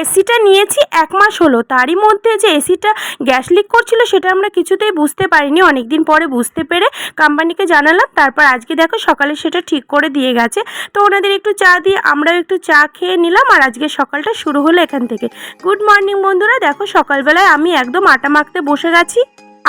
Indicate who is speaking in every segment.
Speaker 1: এসিটা নিয়েছি, এক মাস হলো। তারই মধ্যে যে এসিটা গ্যাস লিক করছিল, সেটা আমরা কিছুতেই বুঝতে পারিনি। অনেক দিন পরে বুঝতে পেরে কোম্পানিকে জানালাম। তারপর আজকে দেখো সকালে সেটা ঠিক করে দিয়ে গেছে। তো ওনাদের একটু চা দিয়ে আমরাও একটু চা খেয়ে নিলাম আর আজকে সকালটা শুরু হলো এখান থেকে। গুড মর্নিং বন্ধুরা, দেখো সকালবেলায় আমি একদম আটা মাখতে বসে গেছি।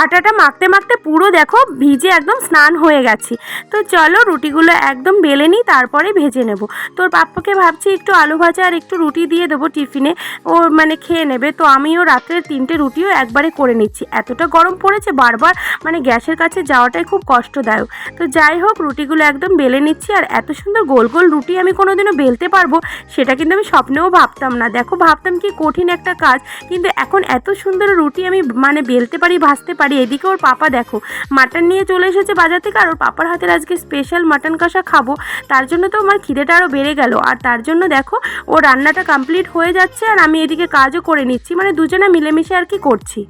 Speaker 1: আটাটা মাখতে মাখতে পুরো দেখো ভিজে একদম স্নান হয়ে গেছি। তো চলো রুটিগুলো একদম বেলে নিই, তারপরে ভেজে নেব। তোর পাপ্পাকে ভাবছি একটু আলু ভাজা আর একটু রুটি দিয়ে দেবো টিফিনে। ও মানে খেয়ে নেবে। তো আমিও রাত্রে তিনটে রুটিও একবারে করে নিচ্ছি। এতটা গরম পড়েছে বারবার মানে গ্যাসের কাছে যাওয়াটাই খুব কষ্টদায়ক। তো যাই হোক, রুটিগুলো একদম বেলে নিচ্ছি। আর এত সুন্দর গোল গোল রুটি আমি কোনোদিনও বেলতে পারব, সেটা কিন্তু আমি স্বপ্নেও ভাবতাম না। দেখো, ভাবতাম কি কঠিন একটা কাজ, কিন্তু এখন এত সুন্দর রুটি আমি মানে বেলতে পারি, ভাজতে পারি এদিকে ওর পাপা দেখো, মাটন নিয়ে চলে এসেছে বাজার থেকে আর ওর পাপার হাতের আজকে স্পেশাল মাটন কষা খাব। তার জন্য তো আমার খিদেটা আরও বেড়ে গেল। আর তার জন্য দেখো ও রান্নাটা কমপ্লিট হয়ে যাচ্ছে আর আমি এদিকে কাজও করে নিচ্ছি। মানে দুজনে মিলেমিশে আর কি করছি।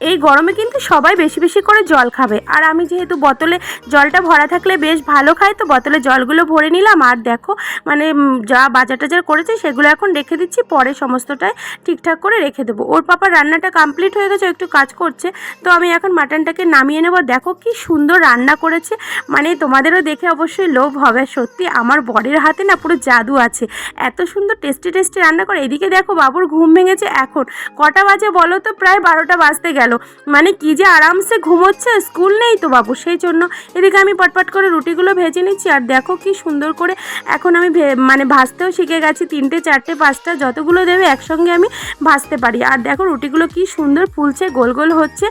Speaker 1: এই গরমে কিন্তু সবাই বেশি বেশি করে জল খাবে। আর আমি যেহেতু বোতলে জলটা ভরা থাকলে বেশ ভালো খাই, তো বোতলে জলগুলো ভরে নিলাম। আর দেখো মানে যা বাজার টাজার করেছে সেগুলো এখন রেখে দিচ্ছি। পরে সমস্তটাই ঠিকঠাক করে রেখে দেবো। ওর পাপার রান্নাটা কমপ্লিট হয়ে গেছে একটু কাজ করছে। তো আমি এখন মাটনটাকে নামিয়ে নেব। দেখো কি সুন্দর রান্না করেছে। মানে তোমাদেরও দেখে অবশ্যই লোভ হবে, সত্যি। আমার বরের হাতে না পুরো জাদু আছে। এত সুন্দর টেস্টি টেস্টি রান্না করে। এদিকে দেখো, বাবুর ঘুম ভেঙেছে এখন। কটা বাজে বলো তো? প্রায় বারোটা বাজতে গেল মানে কি যে আরামসে ঘুমোচ্ছে, স্কুল নেই তো বাবু, সেই জন্য। এদিকে আমি পটপট করে রুটিগুলো ভেজে নিচ্ছি, আর দেখো কি সুন্দর করে এখন আমি মানে ভাজতেও শিখে গেছি, তিনটে, চারটে, পাঁচটা, যতগুলো দেবে একসঙ্গে আমি ভাজতে পারি। আর দেখো রুটিগুলো কি সুন্দর ফুলছে, গোল গোল হচ্ছে।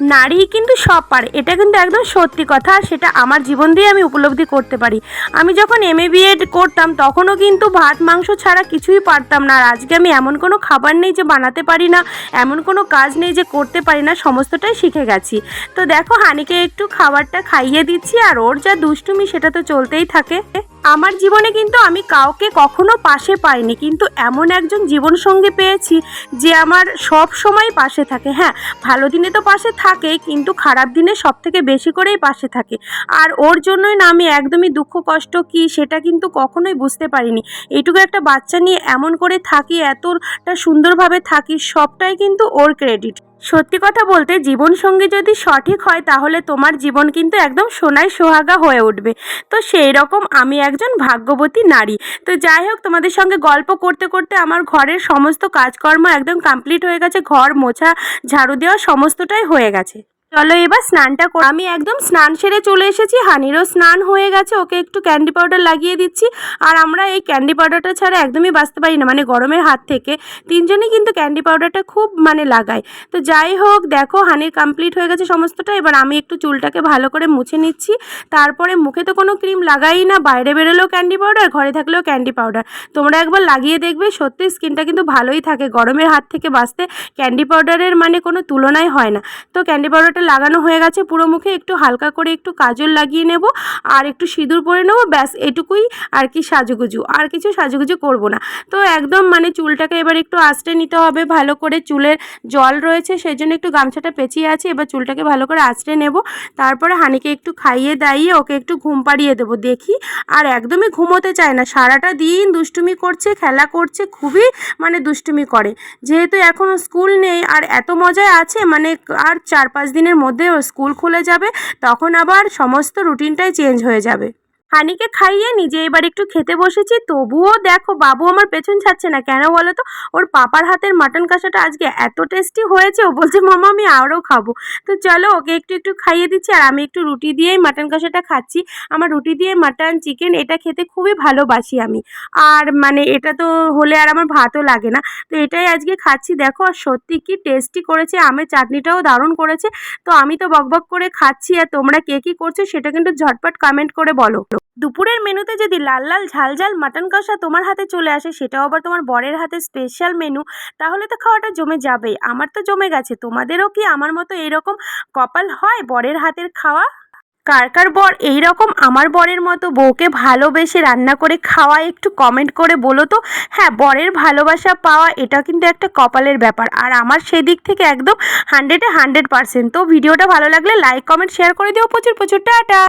Speaker 1: নারী কিন্তু সব পারে। এটা কিন্তু একদম সত্যি কথা আর সেটা আমার জীবন দিয়ে আমি উপলব্ধি করতে পারি। আমি যখন এম এ বিএড করতাম তখনও কিন্তু ভাত, মাংস ছাড়া কিছুই পারতাম না। আর আজকে আমি এমন কোনো খাবার নেই যে বানাতে পারি না, এমন কোনো কাজ নেই যে করতে পারি না, সমস্তটাই শিখে গেছি। তো দেখো, হানিকে একটু খাবারটা খাইয়ে দিচ্ছি আর ওর যা দুষ্টুমি সেটা তো চলতেই থাকে। আমার জীবনে কিন্তু আমি কাউকে কখনো পাশে পাইনি, কিন্তু এমন একজন জীবনসঙ্গী পেয়েছি যে আমার সব সময় পাশে থাকে। হ্যাঁ ভালো দিনে তো পাশে থাকেই কিন্তু খারাপ দিনে সব থেকে বেশি করেই পাশে থাকে। আর ওর জন্যই না আমি একদমই দুঃখ, কষ্ট কি সেটা কিন্তু কখনোই বুঝতে পারিনি। এইটুকু একটা বাচ্চা নিয়ে এমন করে থাকি, এতটা সুন্দরভাবে থাকি, সবটাই কিন্তু ওর ক্রেডিট সত্যি কথা বলতে জীবন সঙ্গী যদি সঠিক হয়, তাহলে তোমার জীবন কিন্তু একদম সোনায় সোহাগা হয়ে উঠবে। তো সেই রকম আমি একজন ভাগ্যবতী নারী। তো যাই হোক, তোমাদের সঙ্গে গল্প করতে করতে আমার ঘরের সমস্ত কাজকর্ম একদম কমপ্লিট হয়ে গেছে। ঘর মোছা, ঝাড়ু দেওয়া সমস্তটাই হয়ে গেছে। চলো এবার স্নানটা কর আমি একদম স্নান সেরে চলে এসেছি। হানিরও স্নান হয়ে গেছে, ওকে একটু ক্যান্ডি পাউডার লাগিয়ে দিচ্ছি। আর আমরা এই ক্যান্ডি পাউডারটা ছাড়া একদমই বাঁচতে পারি না মানে গরমের হাত থেকে। তিনজনই কিন্তু ক্যান্ডি পাউডারটা খুব মানে লাগাই। তো যাই হোক, দেখো হানির কমপ্লিট হয়ে গেছে সমস্তটা। এবার আমি একটু চুলটাকে ভালো করে মুছে নিচ্ছি। তারপরে মুখে তো কোনো ক্রিম লাগাই না, বাইরে বেরোলেও ক্যান্ডি পাউডার ঘরে থাকলেও ক্যান্ডি পাউডার তোমরা একবার লাগিয়ে দেখবে, সত্যি স্কিনটা কিন্তু ভালোই থাকে। গরমের হাত থেকে বাঁচতে ক্যান্ডি পাউডারের মানে কোনো তুলনাই হয় না। তো ক্যান্ডি পাউডারটা লাগানো হয়ে গেছে। পুরো মুখে একটু হালকা করে একটু কাজল লাগিয়ে নেব আর একটু সিঁদুর পরে নেব। ব্যাস, এটুকুই আর কি সাজুগুজু। আর কিছু সাজুগুজু করব না। তো একদম মানে চুলটাকে এবার একটু আঁচড়ে নিতে হবে, ভালো করে চুলের জল রয়েছে সেই জন্য একটু গামছাটা পেঁচিয়ে আছে। এবার চুলটাকে ভালো করে আঁচড়ে নেব। তারপরে হানিকে একটু খাইয়ে দাইয়ে ওকে একটু ঘুম পাড়িয়ে দেবো। দেখি আর একদমই ঘুমোতে চায় না। সারাটা দিন দুষ্টুমি করছে, খেলা করছে, খুবই মানে দুষ্টুমি করে। যেহেতু এখনও স্কুল নেই আর এত মজায় আছে মানে আর চার পাঁচ দিনের মধ্যে স্কুল খুলে যাবে তখন আবার সমস্ত রুটিনটাই চেঞ্জ হয়ে যাবে। হানিকে খাইয়ে নিজে এবার একটু খেতে বসেছি। তবুও দেখো, বাবু আমার পেছন ছাড়ছে না। কেন বলো তো? ওর পাপার হাতের মাটন কষাটা আজকে এত টেস্টি হয়েছে, ও বলছে, মামা, আমি আরও খাব। তো চলো, ওকে একটু একটু খাইয়ে দিচ্ছি, আর আমি একটু রুটি দিয়েই মাটন কষাটা খাচ্ছি। আমার রুটি দিয়ে মাটন চিকেন এটা খেতে খুবই ভালোবাসি আমি। আর মানে এটা তো হলে আর আমার ভাতও লাগে না। তো এটাই আজকে খাচ্ছি। দেখো, আর সত্যি কি টেস্টি করেছে, আমের চাটনিটাও দারুণ করেছে। তো আমি তো বকবক করে খাচ্ছি, আর তোমরা কে, কী করছ, সেটা কিন্তু ঝটপট কমেন্ট করে বলো। দুপুরের মেনুতে যদি লাল লাল ঝাল ঝাল মাটন কষা তোমার হাতে চলে আসে, সেটাও আবার তোমার বরের হাতে স্পেশাল মেনু তাহলে তো খাওয়াটা জমে যাবেই। আমার তো জমে গেছে। তোমাদেরও কি আমার মতো এরকম কপাল হয় বরের হাতের খাওয়া? কার কার বর এই রকম আমার বরের মতো বউকে ভালোবেসে রান্না করে খাওয়া একটু কমেন্ট করে বলো তো? হ্যাঁ বরের ভালোবাসা পাওয়া এটা কিন্তু একটা কপালের ব্যাপার। আর আমার সেদিক থেকে একদম হান্ড্রেডে হান্ড্রেড পার্সেন্ট তো ভিডিওটা ভালো লাগলে লাইক কমেন্ট শেয়ার করে দিও। প্রচুর প্রচুর, টাটা!